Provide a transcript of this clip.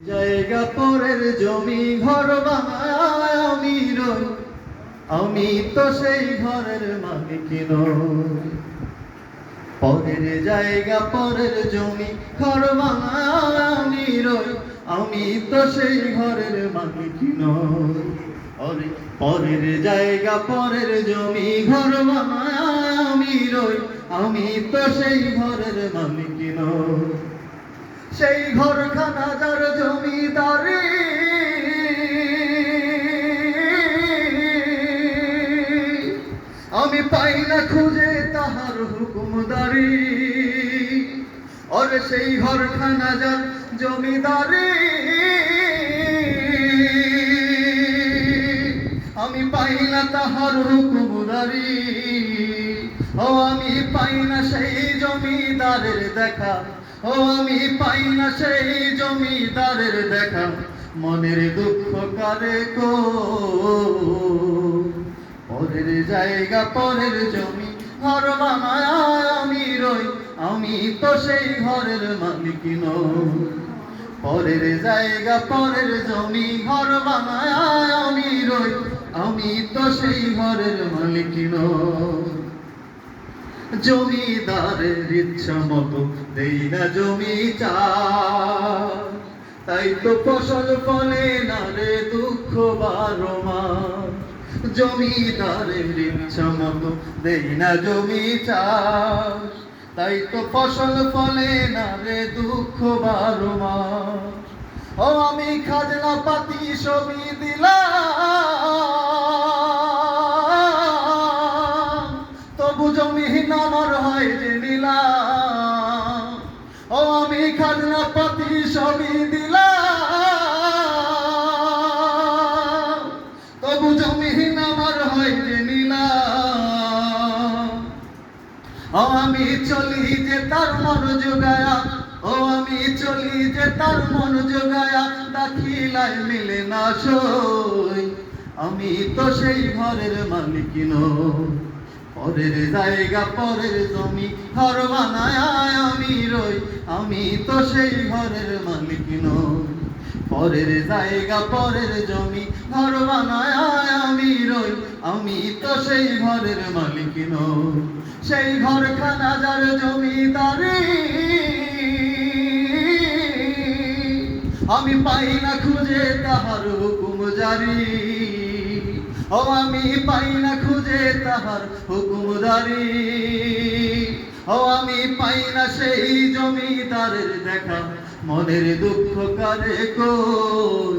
জায়গা পরের জমি ঘর আমি রই আমি তো সেই ঘরের মালিক নই। পরের জায়গা পরের জমি ঘর আমি রই আমি তো সেই ঘরের মালিক নই। অরে, পরের জায়গা পরের জমি ঘর আমি রই আমি তো সেই ঘরের মালিক নই। সেই ঘরখানা যার জমিদারি। আমি পাই না খুঁজে তাহার হুকুমদারি। ওরে সেই ঘরখানা যার জমিদারি। আমি পাই না তাহার হুকুমদারি। ও আমি পাই না সেই জমিদারের দেখা। ও, আমি পাই না সেই জমিদারের দেখা। মনের দুঃখ কারে কো। পরের জায়গা, পরের জমি, ঘর বানায় আমি রই। আমি তো সেই ঘরের মালিক পরের জায়গা, পরের জমি, ঘর বানায় আমি রই। আমি তো সেই ঘরের মালিক জমিদারের ইচ্ছা মতো দেই না জমি তাই তো ফসল ফলে না রে দুঃখ বারো মাস। জমিদারের ইচ্ছা মতো দেই না জমি তাই তো ফসল ফলে না রে দুঃখ বারো মাস। ও আমি খাজনা পাতি সবই দিলাম। ও আমি চলি যে তার মন যোগায়া, ও আমি চলি যে তার মন যোগায়া দাখিলাই মিলে না সই। আমি তো সেই ঘরের মালিক নই, পরের জায়গা, পরের জমি, ঘর বানায় আমি রই। আমি তো সেই ঘরের মালিক নই, পরের জায়গা, পরের জমি, ঘর বানায় আমি তো সেই ঘরের মালিক সেই ঘরখানা যার জমিদারি আমি পাই না খুঁজে তাহার হুকুম জারি। ও, আমি পাই না খুঁজে তাহার হুকুমদারি ও, আমি পাই না সেই জমিদারের দেখা, মনের দুঃখ কারে কই?